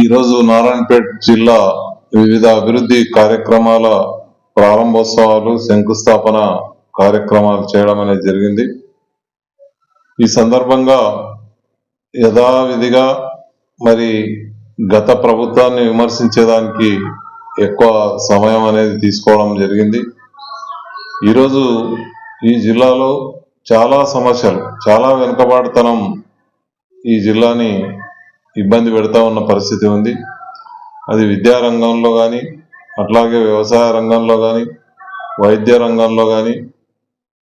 ఈరోజు నారాయణపేట జిల్లా వివిధ అభివృద్ధి కార్యక్రమాల ప్రారంభోత్సవాలు శంకుస్థాపన కార్యక్రమాలు చేయడం అనేది జరిగింది. ఈ సందర్భంగా యథావిధిగా మరి గత ప్రభుత్వాన్ని విమర్శించేదానికి ఎక్కువ సమయం అనేది తీసుకోవడం జరిగింది. ఈరోజు ఈ జిల్లాలో చాలా సమస్యలు చాలా వెనుకబాటుతనం ఈ జిల్లాని ఇబ్బంది పెడతా ఉన్న పరిస్థితి ఉంది. అది విద్యా రంగంలో కానీ అట్లాగే వ్యవసాయ రంగంలో కానీ వైద్య రంగంలో కానీ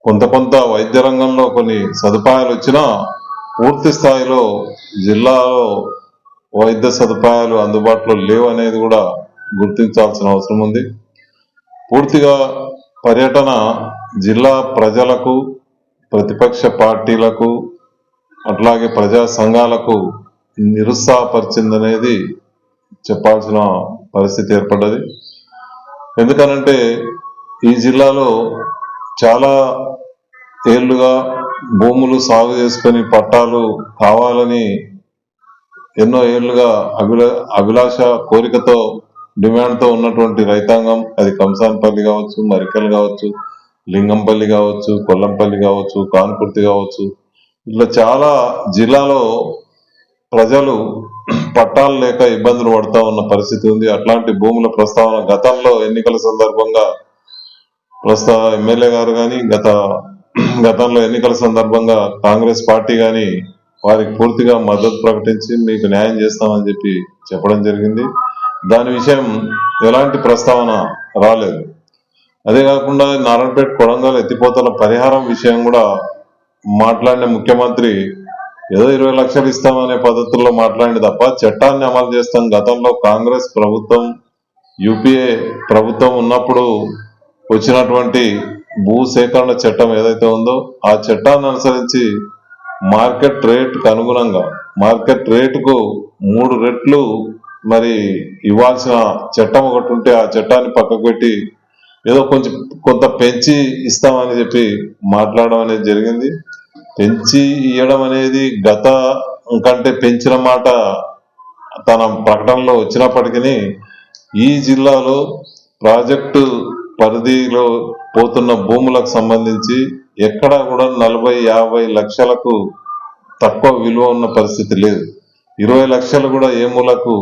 కొంత కొంత వైద్య రంగంలో కొన్ని సదుపాయాలు వచ్చినా పూర్తి స్థాయిలో జిల్లాలో వైద్య సదుపాయాలు అందుబాటులో లేవు అనేది కూడా గుర్తించాల్సిన అవసరం ఉంది. పూర్తిగా పర్యటన జిల్లా ప్రజలకు ప్రతిపక్ష పార్టీలకు అట్లాగే ప్రజా సంఘాలకు నిరుత్సాహపరిచిందనేది చెప్పాల్సిన పరిస్థితి ఏర్పడ్డది. ఎందుకనంటే ఈ జిల్లాలో చాలా ఏళ్ళుగా భూములు సాగు చేసుకొని పట్టాలు కావాలని ఎన్నో ఏళ్ళుగా అభిలా అభిలాష కోరికతో డిమాండ్తో ఉన్నటువంటి రైతాంగం అది కంసాన్పల్లి కావచ్చు మరికల్ కావచ్చు లింగంపల్లి కావచ్చు కొల్లంపల్లి కావచ్చు కాన్పుర్తి కావచ్చు ఇట్లా చాలా జిల్లాలో ప్రజలు పట్టాలు లేక ఇబ్బందులు పడతా ఉన్న పరిస్థితి ఉంది. అట్లాంటి భూముల ప్రస్తావన గతంలో ఎన్నికల సందర్భంగా ప్రస్తా ఎమ్మెల్యే గారు కానీ గత గతంలో ఎన్నికల సందర్భంగా కాంగ్రెస్ పార్టీ కానీ వారికి పూర్తిగా మద్దతు ప్రకటించి మీకు న్యాయం చేస్తామని చెప్పి చెప్పడం జరిగింది. దాని విషయం ఎలాంటి ప్రస్తావన రాలేదు. అదే కాకుండా నారాయణపేట కొడంగల్ ఎత్తిపోతల పరిహారం విషయం కూడా మాట్లాడిన ముఖ్యమంత్రి ఏదో ఇరవై లక్షలు ఇస్తామనే పద్ధతుల్లో మాట్లాడింది తప్ప చట్టాన్ని అమలు చేస్తాం. గతంలో కాంగ్రెస్ ప్రభుత్వం యూపీఏ ప్రభుత్వం ఉన్నప్పుడు వచ్చినటువంటి భూ సేకరణ చట్టం ఏదైతే ఉందో ఆ చట్టాన్ని అనుసరించి మార్కెట్ రేటుకు అనుగుణంగా మార్కెట్ రేటుకు మూడు రెట్లు మరి ఇవ్వాల్సిన చట్టం ఒకటి ఉంటే ఆ చట్టాన్ని పక్కకు పెట్టి ఏదో కొంచెం కొంత పెంచి ఇస్తామని చెప్పి మాట్లాడడం అనేది జరిగింది. పెంచి ఇవ్వడం అనేది గత కంటే పెంచిన మాట తన ప్రకటనలో వచ్చినప్పటికీ ఈ జిల్లాలో ప్రాజెక్టు పరిధిలో పోతున్న భూములకు సంబంధించి ఎక్కడా కూడా నలభై యాభై లక్షలకు తక్కువ విలువ ఉన్న పరిస్థితి లేదు. ఇరవై లక్షలు కూడా ఏ మూలకు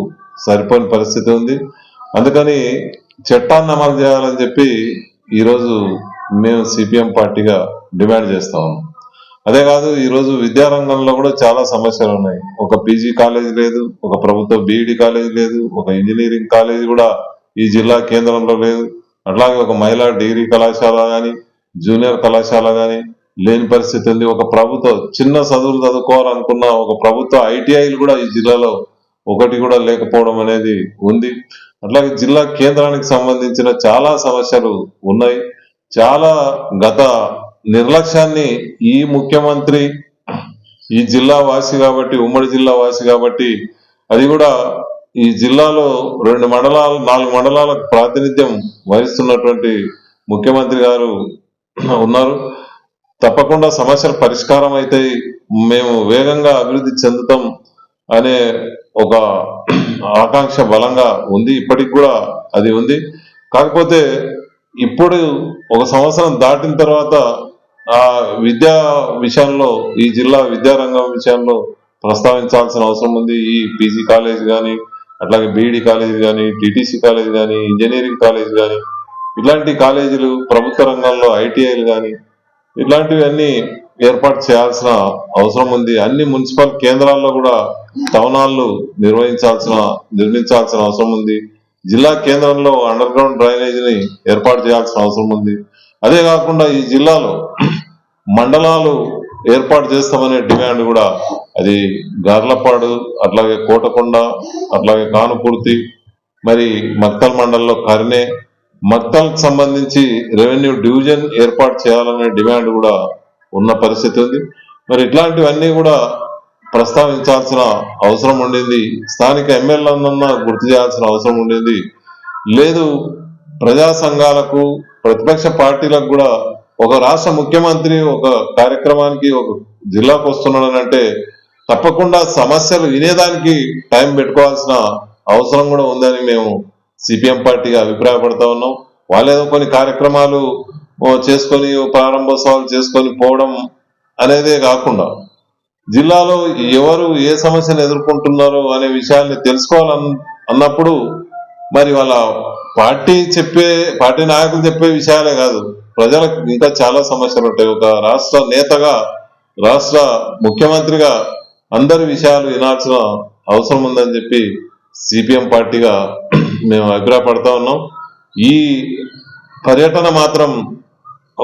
సరిపోని పరిస్థితి ఉంది. అందుకని చట్టాన్ని అమలు చేయాలని చెప్పి ఈరోజు మేము సిపిఎం పార్టీగా డిమాండ్ చేస్తా ఉన్నాం. అదే కాదు ఈరోజు విద్యారంగంలో కూడా చాలా సమస్యలు ఉన్నాయి. ఒక పీజీ కాలేజ్ లేదు ఒక ప్రభుత్వ బీఈడి కాలేజ్ లేదు ఒక ఇంజనీరింగ్ కాలేజ్ కూడా ఈ జిల్లా కేంద్రంలో లేదు. అట్లాగే ఒక మహిళా డిగ్రీ కళాశాల కానీ జూనియర్ కళాశాల కానీ లేని పరిస్థితి ఉంది. ఒక ప్రభుత్వ చిన్న చదువులు చదువుకోవాలనుకున్న ఒక ప్రభుత్వ ఐటీఐలు కూడా ఈ జిల్లాలో ఒకటి కూడా లేకపోవడం అనేది ఉంది. అట్లాగే జిల్లా కేంద్రానికి సంబంధించిన చాలా సమస్యలు ఉన్నాయి. చాలా గత నిర్లక్ష్యాన్ని ఈ ముఖ్యమంత్రి ఈ జిల్లా వాసి కాబట్టి ఉమ్మడి జిల్లా వాసి కాబట్టి అది కూడా ఈ జిల్లాలో రెండు మండలాలు నాలుగు మండలాలకు ప్రాతినిధ్యం వహిస్తున్నటువంటి ముఖ్యమంత్రి గారు ఉన్నారు. తప్పకుండా సమస్యలు పరిష్కారం అయితే మేము వేగంగా అభివృద్ధి చెందుతాం అనే ఒక ఆకాంక్ష బలంగా ఉంది. ఇప్పటికి కూడా అది ఉంది. కాకపోతే ఇప్పుడు ఒక సంవత్సరం దాటిన తర్వాత ఆ విద్యా విషయంలో ఈ జిల్లా విద్యారంగం విషయంలో ప్రస్తావించాల్సిన అవసరం ఉంది. ఈ పీజీ కాలేజ్ కానీ అట్లాగే బీఈడి కాలేజ్ కానీ టీటీసీ కాలేజ్ కానీ ఇంజనీరింగ్ కాలేజ్ కానీ ఇలాంటి కాలేజీలు ప్రభుత్వ రంగంలో ఐటీఐలు కానీ ఇలాంటివన్నీ ఏర్పాటు చేయాల్సిన అవసరం ఉంది. అన్ని మున్సిపల్ కేంద్రాల్లో కూడా టౌనాళ్ళు నిర్వహించాల్సిన నిర్మించాల్సిన అవసరం ఉంది. జిల్లా కేంద్రంలో అండర్ గ్రౌండ్ డ్రైనేజీని ఏర్పాటు చేయాల్సిన అవసరం ఉంది. అదే కాకుండా ఈ జిల్లాలో మండలాలు ఏర్పాటు చేస్తామనే డిమాండ్ కూడా అది గార్లపాడు అట్లాగే కోటకొండ అట్లాగే కానుపూర్తి మరి మక్తల్ మండలంలో కరినే మక్తల్ సంబంధించి రెవెన్యూ డివిజన్ ఏర్పాటు చేయాలనే డిమాండ్ కూడా ఉన్న పరిస్థితి ఉంది. మరి ఇట్లాంటివన్నీ కూడా ప్రస్తావించాల్సిన అవసరం ఉండింది. స్థానిక ఎమ్మెల్యేలన్నా గుర్తు చేయాల్సిన అవసరం ఉండింది. లేదు ప్రజా సంఘాలకు ప్రతిపక్ష పార్టీలకు కూడా ఒక రాష్ట్ర ముఖ్యమంత్రి ఒక కార్యక్రమానికి ఒక జిల్లాకు వస్తున్నాడని అంటే తప్పకుండా సమస్యలు వినేదానికి టైం పెట్టుకోవాల్సిన అవసరం కూడా ఉందని మేము సిపిఎం పార్టీగా అభిప్రాయపడతా ఉన్నాం. వాళ్ళేదో కొన్ని కార్యక్రమాలు చేసుకొని ప్రారంభోత్సవాలు చేసుకొని పోవడం అనేదే కాకుండా జిల్లాలో ఎవరు ఏ సమస్యను ఎదుర్కొంటున్నారో అనే విషయాల్ని తెలుసుకోవాలన్ అన్నప్పుడు మరి వాళ్ళ పార్టీ చెప్పే పార్టీ నాయకులు చెప్పే విషయాలే కాదు. ప్రజలకు ఇంకా చాలా సమస్యలు ఉంటాయి. ఒక రాష్ట్ర నేతగా రాష్ట్ర ముఖ్యమంత్రిగా అందరి విషయాలు వినాల్సిన అవసరం ఉందని చెప్పి సిపిఎం పార్టీగా మేము అభిప్రాయపడతా ఉన్నాం. ఈ పర్యటన మాత్రం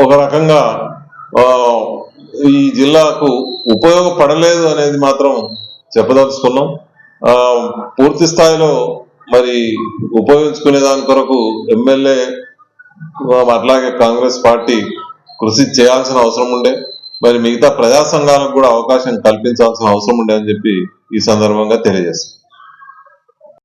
ఒక రకంగా ఈ జిల్లాకు ఉపయోగపడలేదు అనేది మాత్రం చెప్పదలుచుకున్నాం. పూర్తి స్థాయిలో మరి ఉపయోగించుకునే దాని కొరకు ఎమ్మెల్యే అట్లాగే కాంగ్రెస్ పార్టీ కృషి చేయాల్సిన అవసరం ఉండే. మరి మిగతా ప్రజా సంఘాలకు కూడా అవకాశం కల్పించాల్సిన అవసరం ఉండే అని చెప్పి ఈ సందర్భంగా తెలియజేస్తాం